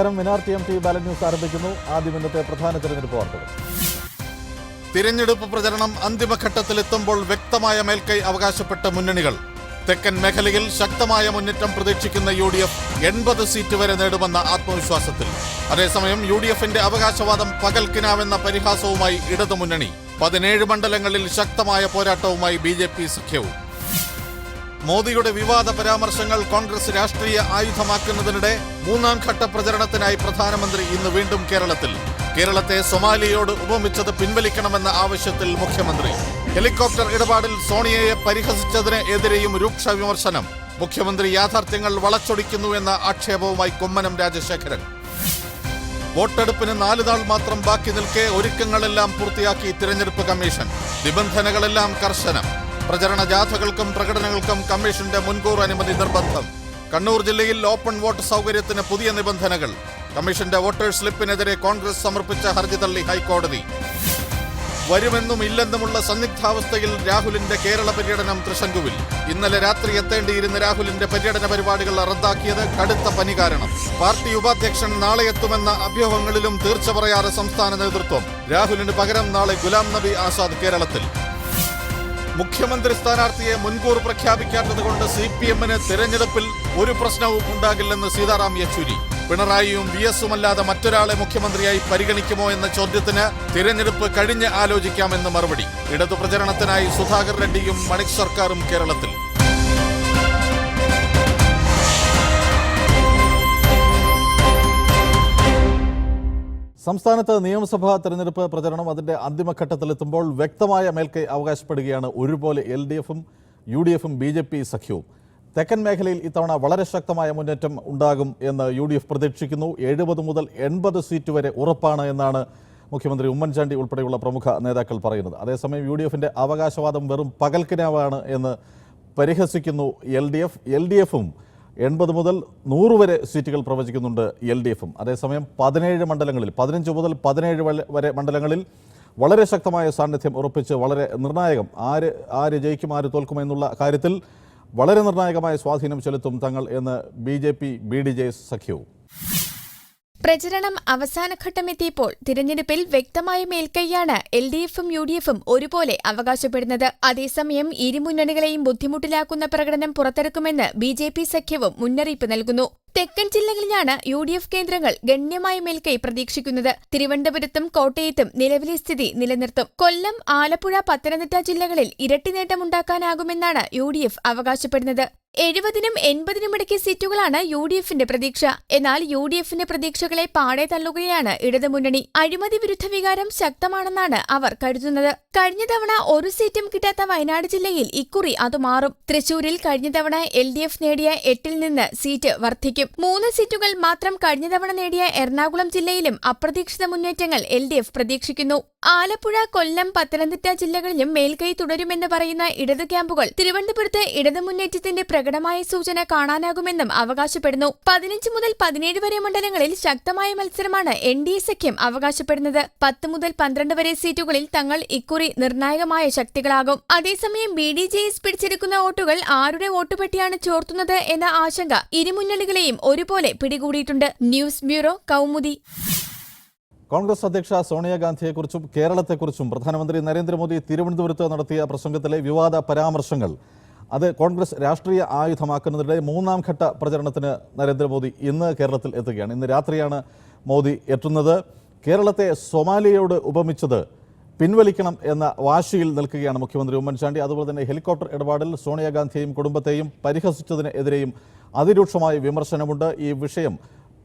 നമസ്കാരം. Minar T M T Balan news ആരംഭിക്കുന്നു. ആദ്യം ഇന്നത്തെ പ്രധാന തെരഞ്ഞെടുപ്പ് വാർത്തകൾ. തിരഞ്ഞെടുപ്പ് പ്രചരണം അന്തിമഘട്ടത്തിലെത്തുമ്പോൾ വ്യക്തമായ മേൽക്കൈ അവകാശപ്പെട്ട മുന്നണികൾ. തെക്കൻ മേഖലയിൽ ശക്തമായ മുന്നേറ്റം പ്രതീക്ഷിക്കുന്ന യു ഡി എഫ് എൺപത് സീറ്റ് വരെ നേടുമെന്ന ആത്മവിശ്വാസത്തിൽ. അതേസമയം യു ഡി എഫിന്റെ അവകാശവാദം പകൽക്കിനാവെന്ന പരിഹാസവുമായി ഇടതുമുന്നണി. പതിനേഴ് മണ്ഡലങ്ങളിൽ ശക്തമായ പോരാട്ടവുമായി ബി ജെ പി സഖ്യവും. മോദിയുടെ വിവാദ പരാമർശങ്ങൾ കോൺഗ്രസ് രാഷ്ട്രീയ ആയുധമാക്കുന്നതിനിടെ മൂന്നാം ഘട്ട പ്രചരണത്തിനായി പ്രധാനമന്ത്രി ഇന്ന് വീണ്ടും കേരളത്തിൽ. കേരളത്തെ സൊമാലിയയോട് ഉപമിച്ചത് പിൻവലിക്കണമെന്ന ആവശ്യത്തിൽ മുഖ്യമന്ത്രി. ഹെലികോപ്റ്റർ ഇടപാടിൽ സോണിയയെ പരിഹസിച്ചതിന് എതിരെയും രൂക്ഷ വിമർശനം. മുഖ്യമന്ത്രി യാഥാർത്ഥ്യങ്ങൾ വളച്ചൊടിക്കുന്നു എന്ന ആക്ഷേപവുമായി കുമ്മനം രാജശേഖരൻ. വോട്ടെടുപ്പിന് നാല് നാൾ മാത്രം ബാക്കി നിൽക്കെ ഒരുക്കങ്ങളെല്ലാം പൂർത്തിയാക്കി തിരഞ്ഞെടുപ്പ് കമ്മീഷൻ. നിബന്ധനകളെല്ലാം കർശനം. പ്രചരണ ജാഥകൾക്കും പ്രകടനങ്ങൾക്കും കമ്മീഷന്റെ മുൻകൂർ അനുമതി നിർബന്ധം. കണ്ണൂർ ജില്ലയിൽ ഓപ്പൺ വോട്ട് സൗകര്യത്തിന് പുതിയ നിബന്ധനകൾ. കമ്മീഷന്റെ വോട്ടേഴ്സ് സ്ലിപ്പിനെതിരെ കോൺഗ്രസ് സമർപ്പിച്ച ഹർജി തള്ളി ഹൈക്കോടതി. വരുമെന്നും ഇല്ലെന്നുമുള്ള സന്നിഗ്ധാവസ്ഥയിൽ രാഹുലിന്റെ കേരള പര്യടനം തൃശങ്കുവിൽ. ഇന്നലെ രാത്രി എത്തേണ്ടിയിരുന്ന രാഹുലിന്റെ പര്യടന പരിപാടികൾ റദ്ദാക്കിയത് കടുത്ത പനി കാരണം. പാർട്ടി ഉപാധ്യക്ഷൻ നാളെ എത്തുമെന്ന അഭ്യൂഹങ്ങളിലും തീർച്ച പറയാതെ സംസ്ഥാന നേതൃത്വം. രാഹുലിന് പകരം നാളെ ഗുലാം നബി ആസാദ് കേരളത്തിൽ. മുഖ്യമന്ത്രി സ്ഥാനാർത്ഥിയെ മുൻകൂർ പ്രഖ്യാപിക്കാത്തതുകൊണ്ട് സി പി എമ്മിന് തിരഞ്ഞെടുപ്പിൽ ഒരു പ്രശ്നവും ഉണ്ടാകില്ലെന്ന് സീതാറാം യെച്ചൂരി. പിണറായിയും വി എസുമല്ലാതെ മറ്റൊരാളെ മുഖ്യമന്ത്രിയായി പരിഗണിക്കുമോ എന്ന ചോദ്യത്തിന് തിരഞ്ഞെടുപ്പ് കഴിഞ്ഞ് ആലോചിക്കാമെന്ന് മറുപടി. ഇടതു പ്രചരണത്തിനായി സുധാകർ റെഡ്ഡിയും മണിക് സർക്കാരും കേരളത്തിൽ. സംസ്ഥാനത്ത് നിയമസഭാ തെരഞ്ഞെടുപ്പ് പ്രചരണം അതിന്റെ അന്തിമഘട്ടത്തിലെത്തുമ്പോൾ വ്യക്തമായ മേൽക്കൈ അവകാശപ്പെടുകയാണ് ഒരുപോലെ എൽ ഡി എഫും യു ഡി എഫും ബി ജെ പി സഖ്യവും. തെക്കൻ മേഖലയിൽ ഇത്തവണ വളരെ ശക്തമായ മുന്നേറ്റം ഉണ്ടാകും എന്ന് യു ഡി എഫ് പ്രതീക്ഷിക്കുന്നു. എഴുപത് മുതൽ എൺപത് സീറ്റ് വരെ ഉറപ്പാണ് എന്നാണ് മുഖ്യമന്ത്രി ഉമ്മൻചാണ്ടി ഉൾപ്പെടെയുള്ള പ്രമുഖ നേതാക്കൾ പറയുന്നത്. അതേസമയം യു ഡി എഫിന്റെ അവകാശവാദം വെറും പകൽക്കിനാവാണ് എന്ന് പരിഹസിക്കുന്നു L D F. L D എഫും എൺപത് മുതൽ നൂറ് വരെ സീറ്റുകൾ പ്രവചിക്കുന്നുണ്ട് എൽ ഡി എഫും. അതേസമയം പതിനേഴ് മണ്ഡലങ്ങളിൽ പതിനഞ്ച് മുതൽ പതിനേഴ് വരെ- മണ്ഡലങ്ങളിൽ വളരെ ശക്തമായ സാന്നിധ്യം ഉറപ്പിച്ച് വളരെ നിർണായകം ആര് ആര് ജയിക്കും ആര് തോൽക്കും എന്നുള്ള കാര്യത്തിൽ വളരെ നിർണായകമായ സ്വാധീനം ചെലുത്തും തങ്ങൾ എന്ന് B J P B D J സഖ്യവും. പ്രചരണം അവസാനഘട്ടമെത്തിയപ്പോൾ തിരഞ്ഞെടുപ്പിൽ വ്യക്തമായ മേൽക്കൈയാണ് എൽ ഡി എഫും യു ഡി എഫും ഒരുപോലെ അവകാശപ്പെടുന്നത്. അതേസമയം ഇരുമുന്നണികളെയും ബുദ്ധിമുട്ടിലാക്കുന്ന പ്രകടനം പുറത്തെടുക്കുമെന്ന് ബി ജെ പി സഖ്യവും മുന്നറിയിപ്പ് നൽകുന്നു. തെക്കൻ ജില്ലകളിലാണ് യു ഡി എഫ് കേന്ദ്രങ്ങൾ ഗണ്യമായ മേൽക്കൈ പ്രതീക്ഷിക്കുന്നത്. തിരുവനന്തപുരത്തും കോട്ടയത്തും നിലവിലെ സ്ഥിതി നിലനിർത്തും. കൊല്ലം ആലപ്പുഴ പത്തനംതിട്ട ജില്ലകളിൽ ഇരട്ടി നേട്ടമുണ്ടാക്കാനാകുമെന്നാണ് യു ഡി എഫ് അവകാശപ്പെടുന്നത്. എഴുപതിനും എൺപതിനും ഇടയ്ക്ക് സീറ്റുകളാണ് യു ഡി എഫിന്റെ പ്രതീക്ഷ. എന്നാൽ യു ഡി എഫിന്റെ പ്രതീക്ഷകളെ പാടെ തള്ളുകയാണ് ഇടതുമുന്നണി. അഴിമതി വിരുദ്ധ വികാരം ശക്തമാണെന്നാണ് അവർ കരുതുന്നത്. കഴിഞ്ഞ തവണ ഒരു സീറ്റും കിട്ടാത്ത വയനാട് ജില്ലയിൽ ഇക്കുറി അത് മാറും. തൃശൂരിൽ കഴിഞ്ഞ തവണ എൽ ഡി എഫ് നേടിയ എട്ടിൽ നിന്ന് സീറ്റ് വർദ്ധിക്കും. മൂന്ന് സീറ്റുകൾ മാത്രം കഴിഞ്ഞ തവണ നേടിയ എറണാകുളം ജില്ലയിലും അപ്രതീക്ഷിത മുന്നേറ്റങ്ങൾ എൽ ഡി എഫ് പ്രതീക്ഷിക്കുന്നു. ആലപ്പുഴ കൊല്ലം പത്തനംതിട്ട ജില്ലകളിലും മേൽക്കൈ തുടരുമെന്ന് പറയുന്ന ഇടതു ക്യാമ്പുകൾ തിരുവനന്തപുരത്ത് ഇടതു മുന്നേറ്റത്തിന്റെ പ്രകടമായ സൂചന കാണാനാകുമെന്നും അവകാശപ്പെടുന്നു. പതിനഞ്ച് മുതൽ പതിനേഴ് വരെ മണ്ഡലങ്ങളിൽ ശക്തമായ മത്സരമാണ് എൻ ഡി എ സഖ്യം അവകാശപ്പെടുന്നത്. പത്ത് മുതൽ പന്ത്രണ്ട് വരെ സീറ്റുകളിൽ തങ്ങൾ ഇക്കുറി നിർണായകമായ ശക്തികളാകും. അതേസമയം ബി ഡി ജെ എസ് പിടിച്ചെടുക്കുന്ന വോട്ടുകൾ ആരുടെ വോട്ടുപെട്ടിയാണ് ചോർത്തുന്നത് എന്ന ആശങ്ക ഇരുമുന്നണികളെയും ഒരുപോലെ പിടികൂടിയിട്ടുണ്ട്. News bureau Kaumudi. കോൺഗ്രസ് അധ്യക്ഷ സോണിയാഗാന്ധിയെക്കുറിച്ചും കേരളത്തെക്കുറിച്ചും പ്രധാനമന്ത്രി നരേന്ദ്രമോദി തിരുവനന്തപുരത്ത് നടത്തിയ പ്രസംഗത്തിലെ വിവാദ പരാമർശങ്ങൾ അത് കോൺഗ്രസ് രാഷ്ട്രീയ ആയുധമാക്കുന്നതിനിടെ മൂന്നാം ഘട്ട പ്രചരണത്തിന് നരേന്ദ്രമോദി ഇന്ന് കേരളത്തിൽ എത്തുകയാണ്. ഇന്ന് രാത്രിയാണ് മോദി എത്തുന്നത്. കേരളത്തെ സൊമാലിയയോട് ഉപമിച്ചത് പിൻവലിക്കണം എന്ന വാശിയിൽ നിൽക്കുകയാണ് മുഖ്യമന്ത്രി ഉമ്മൻചാണ്ടി. അതുപോലെ തന്നെ ഹെലികോപ്റ്റർ ഇടപാടിൽ സോണിയാഗാന്ധിയെയും കുടുംബത്തെയും പരിഹസിച്ചതിനെതിരെയും അതിരൂക്ഷമായ വിമർശനമുണ്ട്. ഈ വിഷയം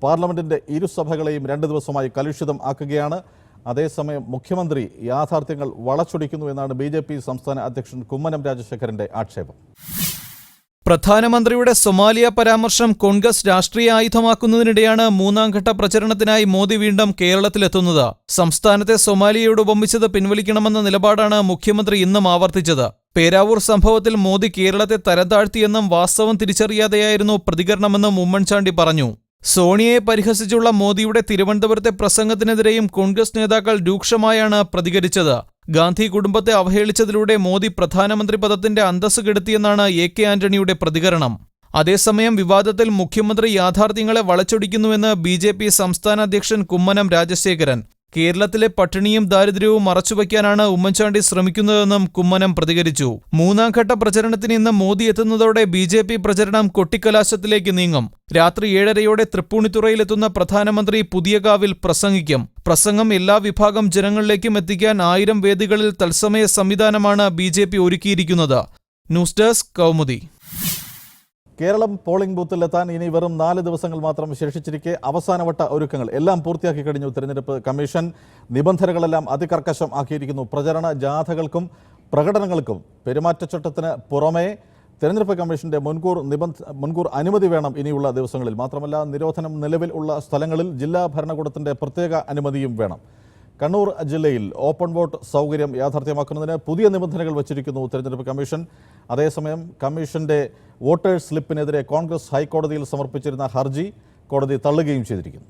പാർലമെന്റിന്റെ ഇരുസഭകളെയും രണ്ട് ദിവസമായി കലുഷിതം ആക്കുകയാണ്. അതേസമയം മുഖ്യമന്ത്രി യാഥാർത്ഥ്യങ്ങൾ വളച്ചൊടിക്കുന്നു എന്നാണ് ബി ജെ പി സംസ്ഥാന അധ്യക്ഷൻ കുമ്മനം രാജശേഖരന്റെ ആക്ഷേപം. പ്രധാനമന്ത്രിയുടെ സൊമാലിയ പരാമർശം കോൺഗ്രസ് രാഷ്ട്രീയ ആയുധമാക്കുന്നതിനിടെയാണ് മൂന്നാംഘട്ട പ്രചരണത്തിനായി മോദി വീണ്ടും കേരളത്തിലെത്തുന്നത്. സംസ്ഥാനത്തെ സൊമാലിയയോട് ഉപമിച്ചത് പിൻവലിക്കണമെന്ന നിലപാടാണ് മുഖ്യമന്ത്രി ഇന്നും ആവർത്തിച്ചത്. പേരാവൂർ സംഭവത്തിൽ മോദി കേരളത്തെ തരംതാഴ്ത്തിയെന്നും വാസ്തവം തിരിച്ചറിയാതെയായിരുന്നു പ്രതികരണമെന്നും ഉമ്മൻചാണ്ടി പറഞ്ഞു. സോണിയയെ പരിഹസിച്ചുള്ള മോദിയുടെ തിരുവനന്തപുരത്തെ പ്രസംഗത്തിനെതിരെയും കോൺഗ്രസ് നേതാക്കൾ രൂക്ഷമായാണ് പ്രതികരിച്ചത്. ഗാന്ധി കുടുംബത്തെ അവഹേളിച്ചതിലൂടെ മോദി പ്രധാനമന്ത്രി പദത്തിന്റെ അന്തസ് കെടുത്തിയെന്നാണ് എ കെ ആന്റണിയുടെ പ്രതികരണം. അതേസമയം വിവാദത്തിൽ മുഖ്യമന്ത്രി യാഥാർത്ഥ്യങ്ങളെ വളച്ചൊടിക്കുന്നുവെന്ന് ബി ജെ പി സംസ്ഥാന അധ്യക്ഷൻ കുമ്മനം രാജശേഖരൻ. കേരളത്തിലെ പട്ടിണിയും ദാരിദ്ര്യവും മറച്ചുവെക്കാനാണ് ഉമ്മൻചാണ്ടി ശ്രമിക്കുന്നതെന്നും കുമ്മനം പ്രതികരിച്ചു. മൂന്നാം ഘട്ട പ്രചരണത്തിന് ഇന്ന് മോദി എത്തുന്നതോടെ ബി ജെ പി പ്രചരണം കൊട്ടിക്കലാശത്തിലേക്ക് നീങ്ങും. രാത്രി ഏഴരയോടെ തൃപ്പൂണിത്തുറയിലെത്തുന്ന പ്രധാനമന്ത്രി പുതിയകാവിൽ പ്രസംഗിക്കും. പ്രസംഗം എല്ലാ വിഭാഗം ജനങ്ങളിലേക്കും എത്തിക്കാൻ ആയിരം വേദികളിൽ തത്സമയ സംവിധാനമാണ് ബി ഒരുക്കിയിരിക്കുന്നത്. News desk Kaumudi. Keralam polling ബൂത്തിലെത്താൻ ഇനി വെറും നാല് ദിവസങ്ങൾ മാത്രം ശേഷിച്ചിരിക്കെ അവസാനവട്ട ഒരുക്കങ്ങൾ. എല്ലാം പൂർത്തിയാക്കി കഴിഞ്ഞു തിരഞ്ഞെടുപ്പ് കമ്മീഷൻ. നിബന്ധനകളെല്ലാം അതികർക്കശം ആക്കിയിരിക്കുന്നു. പ്രചരണ ജാഥകൾക്കും പ്രകടനങ്ങൾക്കും പെരുമാറ്റച്ചട്ടത്തിന് പുറമേ തെരഞ്ഞെടുപ്പ് കമ്മീഷന്റെ മുൻകൂർ നിബന്ധ മുൻകൂർ അനുമതി വേണം ഇനിയുള്ള ദിവസങ്ങളിൽ. മാത്രമല്ല നിരോധനം നിലവിൽ ഉള്ള സ്ഥലങ്ങളിൽ ജില്ലാ ഭരണകൂടത്തിന്റെ പ്രത്യേക അനുമതിയും വേണം. കണ്ണൂർ ജില്ലയിൽ ഓപ്പൺ വോട്ട് സൗകര്യം യാഥാർത്ഥ്യമാക്കുന്നതിന് പുതിയ നിബന്ധനകൾ വച്ചിരിക്കുന്നു തെരഞ്ഞെടുപ്പ് കമ്മീഷൻ. അതേസമയം കമ്മീഷന്റെ വോട്ടേഴ്സ് സ്ലിപ്പിനെതിരെ കോൺഗ്രസ് ഹൈക്കോടതിയിൽ സമർപ്പിച്ചിരുന്ന ഹർജി കോടതി തള്ളുകയും ചെയ്തിരിക്കുന്നു.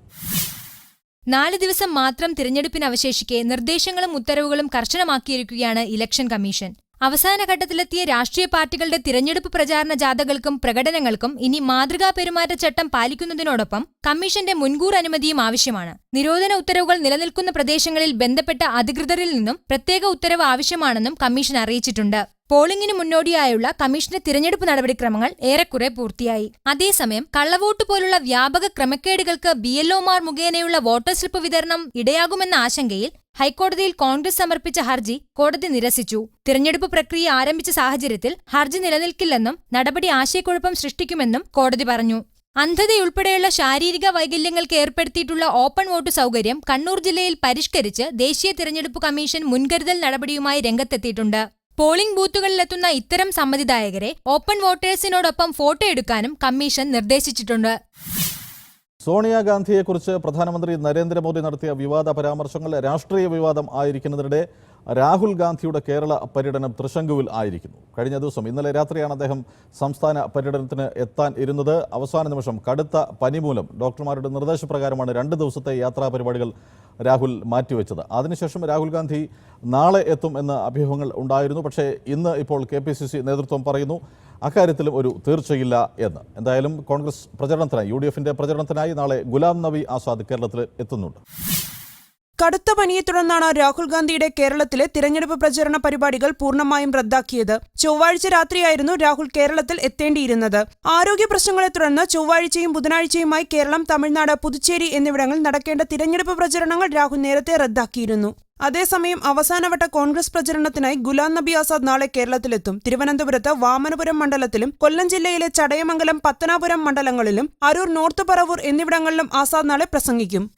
നാല് ദിവസം മാത്രം തിരഞ്ഞെടുപ്പിന് അവശേഷിക്കെ നിർദ്ദേശങ്ങളും ഉത്തരവുകളും കർശനമാക്കിയിരിക്കുകയാണ് ഇലക്ഷൻ കമ്മീഷൻ. അവസാന ഘട്ടത്തിലെത്തിയ രാഷ്ട്രീയ പാർട്ടികളുടെ തിരഞ്ഞെടുപ്പ് പ്രചാരണ ജാഥകൾക്കും പ്രകടനങ്ങൾക്കും ഇനി മാതൃകാ പെരുമാറ്റച്ചട്ടം പാലിക്കുന്നതിനോടൊപ്പം കമ്മീഷന്റെ മുൻകൂർ അനുമതിയും ആവശ്യമാണ്. നിരോധന ഉത്തരവുകൾ നിലനിൽക്കുന്ന പ്രദേശങ്ങളിൽ ബന്ധപ്പെട്ട അധികൃതരിൽ നിന്നും പ്രത്യേക ഉത്തരവ് ആവശ്യമാണെന്നും കമ്മീഷൻ അറിയിച്ചിട്ടുണ്ട്. പോളിംഗിന് മുന്നോടിയായുള്ള കമ്മീഷന്റെ തിരഞ്ഞെടുപ്പ് നടപടിക്രമങ്ങൾ ഏറെക്കുറെ പൂർത്തിയായി. അതേസമയം കള്ളവോട്ട് പോലുള്ള വ്യാപക ക്രമക്കേടുകൾക്ക് ബി എൽഒമാർ മുഖേനയുള്ള വോട്ടർ സ്ലിപ്പ് വിതരണം ഇടയാകുമെന്ന ആശങ്കയിൽ ഹൈക്കോടതിയിൽ കോൺഗ്രസ് സമർപ്പിച്ച ഹർജി കോടതി നിരസിച്ചു. തിരഞ്ഞെടുപ്പ് പ്രക്രിയ ആരംഭിച്ച സാഹചര്യത്തിൽ ഹർജി നിലനിൽക്കില്ലെന്നും നടപടി ആശയക്കുഴപ്പം സൃഷ്ടിക്കുമെന്നും കോടതി പറഞ്ഞു. അന്ധതയുൾപ്പെടെയുള്ള ശാരീരിക വൈകല്യങ്ങൾക്ക് ഏർപ്പെടുത്തിയിട്ടുള്ള ഓപ്പൺ വോട്ട് സൗകര്യം കണ്ണൂർ ജില്ലയിൽ പരിഷ്കരിച്ച് ദേശീയ തിരഞ്ഞെടുപ്പ് കമ്മീഷൻ മുൻകരുതൽ നടപടിയുമായി രംഗത്തെത്തിയിട്ടുണ്ട്. പോളിംഗ് ബൂത്തുകളിലെത്തുന്ന ഇത്തരം സമ്മതിദായകരെ ഓപ്പൺ വോട്ടേഴ്സിനോടൊപ്പം ഫോട്ടോ എടുക്കാനും കമ്മീഷൻ നിർദ്ദേശിച്ചിട്ടുണ്ട്. സോണിയാഗാന്ധിയെക്കുറിച്ച് പ്രധാനമന്ത്രി നരേന്ദ്രമോദി നടത്തിയ വിവാദ പരാമർശങ്ങൾ രാഷ്ട്രീയ വിവാദം ആയിരിക്കുന്നതിനിടെ രാഹുൽ ഗാന്ധിയുടെ കേരള പര്യടനം തൃശങ്കുവിൽ ആയിരിക്കുന്നു. കഴിഞ്ഞ ദിവസം ഇന്നലെ രാത്രിയാണ് അദ്ദേഹം സംസ്ഥാന പര്യടനത്തിന് എത്താൻ ഇരുന്നത്. അവസാന നിമിഷം കടുത്ത പനി മൂലം ഡോക്ടർമാരുടെ നിർദ്ദേശപ്രകാരമാണ് രണ്ട് ദിവസത്തെ യാത്രാ പരിപാടികൾ രാഹുൽ മാറ്റിവെച്ചത്. അതിനുശേഷം രാഹുൽ ഗാന്ധി നാളെ എത്തും എന്ന അഭ്യൂഹങ്ങൾ ഉണ്ടായിരുന്നു. പക്ഷേ ഇന്ന് ഇപ്പോൾ കെ നേതൃത്വം പറയുന്നു അക്കാര്യത്തിലും ഒരു തീർച്ചയില്ല എന്ന്. എന്തായാലും കോൺഗ്രസ് പ്രചരണത്തിനായി യു ഡി എഫിന്റെ പ്രചരണത്തിനായി നാളെ ഗുലാം നബി ആസാദ് കേരളത്തിൽ എത്തുന്നുണ്ട്. കടുത്ത പനിയെ തുടർന്നാണ് രാഹുൽ ഗാന്ധിയുടെ കേരളത്തിലെ തിരഞ്ഞെടുപ്പ് പ്രചരണ പരിപാടികൾ പൂർണമായും റദ്ദാക്കിയത്. ചൊവ്വാഴ്ച രാത്രിയായിരുന്നു രാഹുൽ കേരളത്തിൽ എത്തേണ്ടിയിരുന്നത്. ആരോഗ്യ പ്രശ്നങ്ങളെ തുടർന്ന് ചൊവ്വാഴ്ചയും ബുധനാഴ്ചയുമായി കേരളം തമിഴ്നാട് പുതുച്ചേരി എന്നിവിടങ്ങളിൽ നടക്കേണ്ട തിരഞ്ഞെടുപ്പ് പ്രചരണങ്ങൾ രാഹുൽ നേരത്തെ റദ്ദാക്കിയിരുന്നു. അതേസമയം അവസാനവട്ട കോൺഗ്രസ് പ്രചരണത്തിനായി ഗുലാം നബി ആസാദ് നാളെ കേരളത്തിലെത്തും. തിരുവനന്തപുരത്ത് വാമനപുരം മണ്ഡലത്തിലും കൊല്ലം ജില്ലയിലെ ചടയമംഗലം പത്തനാപുരം മണ്ഡലങ്ങളിലും അരൂർ നോർത്ത് പറവൂർ എന്നിവിടങ്ങളിലും ആസാദ് നാളെ പ്രസംഗിക്കും.